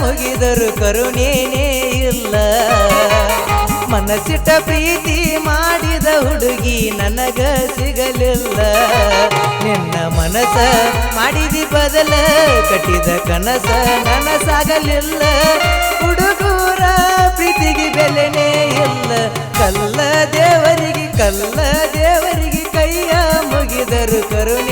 ಮುಗಿದರು ಕರುಣೇನೇ ಇಲ್ಲ. ಮನಸ್ಸಿಟ್ಟ ಪ್ರೀತಿ ಮಾಡಿದ ಹುಡುಗಿ ನನಗ ಸಿಗಲಿಲ್ಲ. ನಿನ್ನ ಮನಸ ಮಾಡಿದಿ ಬದಲ ಕಟ್ಟಿದ ಕನಸ ನನಸಾಗಲಿಲ್ಲ. ಹುಡುಗೂರ ಪ್ರೀತಿಗೆ ಬೆಲೆನೇ ಇಲ್ಲ. ಕಲ್ಲ ದೇವರಿಗೆ ಕಲ್ಲ ದೇವರಿಗೆ ಕೈಯ ಮುಗಿದರು ಕರುಣೇನೇ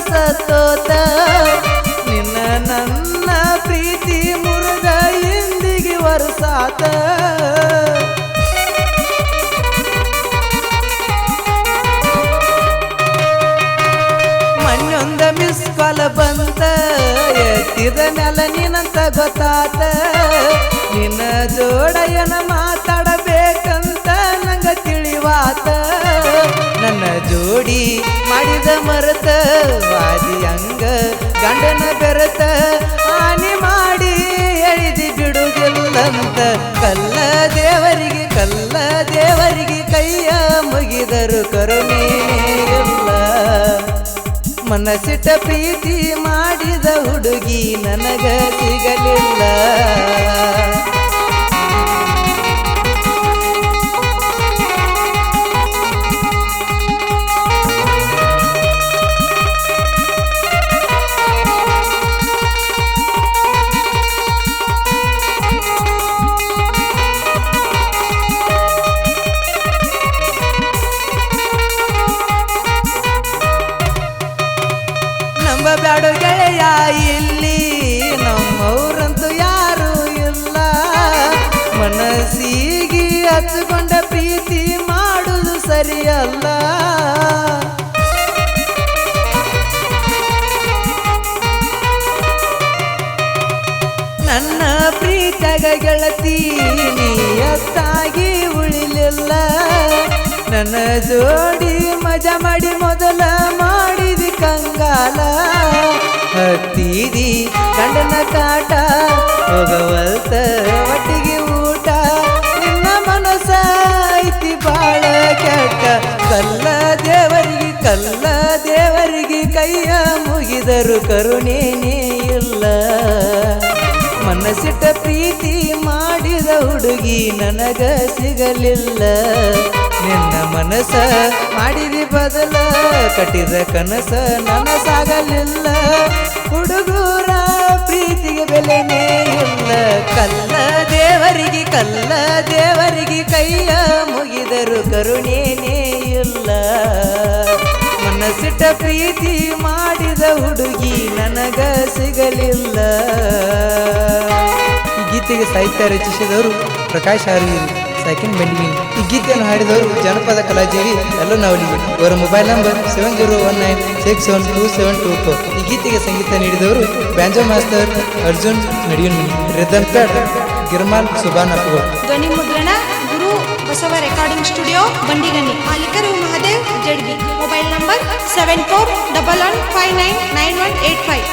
ಪುರಸತ್ತೋತ ನಿನ್ನ ನನ್ನ ಪ್ರೀತಿ ಮುರಿದ ಎಂದಿಗೆ ವರ್ಷಾತ ಮಣ್ಣೊಂದ ಮಿಸ್ ಕಾಲ ಬಂತ ಎತ್ತಿದ ಮ್ಯಾಲ ನಿನ್ನಂತ ಗೊತ್ತಾತ ನಿನ್ನ ಜೋಡಯನ ಮಾತಾಡಬೇಕಂತ ಗಂಡನ ಬೆರೆತ ಹಾನಿ ಮಾಡಿ ಎಳಿದಿ ಬಿಡುವುದಿಲ್ಲಂತ ಕಲ್ಲ ದೇವರಿಗೆ ಕಲ್ಲ ದೇವರಿಗೆ ಕೈಯ ಮುಗಿದರು ಕರುಣೆ ಇಲ್ಲ ಮನಸ್ಸಿಟ್ಟ ಪ್ರೀತಿ ಮಾಡಿದ ಹುಡುಗಿ ನನಗ ಸಿಗಲಿಲ್ಲ ನಂಬ ಬ್ಯಾಡ ಗೆಳೆಯ ಇಲ್ಲಿ. ನಮ್ಮವರಂತೂ ಯಾರು ಇಲ್ಲ. ಮನಸ್ಸಿಗೆ ಹಚ್ಕೊಂಡ ಪ್ರೀತಿ ಮಾಡುವುದು ಸರಿಯಲ್ಲ. ನನ್ನ ಪ್ರೀತಗ ಗೆಳತಿ ನೀಯತ್ತಾಗಿ ಉಳಿಲಿಲ್ಲ. ನನ್ನ ಜೋಡಿ ಮಜಾ ಮಾಡಿ ಕಾಟ ಹೋಗವಲ್ತ ಒಟ್ಟಿಗೆ ಊಟ. ನಿನ್ನ ಐತಿ ಬಾಳ ಕೆಟ್ಟ. ಕಲ್ಲ ದೇವರಿಗೆ ಕಲ್ಲ ದೇವರಿಗೆ ಕೈಯ ಮುಗಿದರು ಕರುಣೇನೇ ಇಲ್ಲ. ಮನಸ್ಸಿಟ್ಟ ಪ್ರೀತಿ ಮಾಡಿದ ಹುಡುಗಿ ನನಗ ಸಿಗಲಿಲ್ಲ. ನಿನ್ನ ಮನಸ ಮಾಡಿರಿ ಬದಲ, ಕಟ್ಟಿದ ಕನಸ ನನಸಾಗಲಿಲ್ಲ. ಹುಡುಗೂರ ಪ್ರೀತಿಗೆ ಬೆಲೆನೇ ಇಲ್ಲ. ಕಲ್ಲ ದೇವರಿಗೆ ಕಲ್ಲ ದೇವರಿಗೆ ಕೈಯ ಮುಗಿದರು ಕರುಣೇನೇ ಇಲ್ಲ. ಮನಸ್ಸಿಟ್ಟ ಪ್ರೀತಿ ಮಾಡಿದ ಹುಡುಗಿ ನನಗ ಸಿಗಲಿಲ್ಲ. ಗೀತೆಗೆ ಸಾಹಿತ್ಯ ರಚಿಸಿದವರು ಪ್ರಕಾಶ್ ಸೆಕೆಂಡ್ ಬೆಂಡಿಂಗ್ ಈ ಗೀತೆಯನ್ನು ಹಾಡಿದವರು ಜನಪದ ಕಲಾಜೀವಿ ಎಲ್ಲ ನಾವಲಿಗೆ ಅವರ mobile number seven zero one nine six seven two seven two four ಈ ಗೀತೆಗೆ ಸಂಗೀತ ನೀಡಿದವರು ಬ್ಯಾಂಜೋ ಮಾಸ್ತರ್, ಅರ್ಜುನ್ ನಡಿಯುನ್ ರಿದನ್ ಪ್ಯಾಡ್ ಗಿರ್ಮಾಲ್ ಸುಬಾನ್ ಅಪ್ಪಗಳು ಧ್ವನಿ ಮುದ್ರಣ, ಗುರು ಬಸವ ರೆಕಾರ್ಡಿಂಗ್ ಸ್ಟುಡಿಯೋ ಬಂಡಿಗನಿ. ಮಾಲೀಕರು Mahadev, Jadgi. Mobile number seven four double one five nine nine one eight five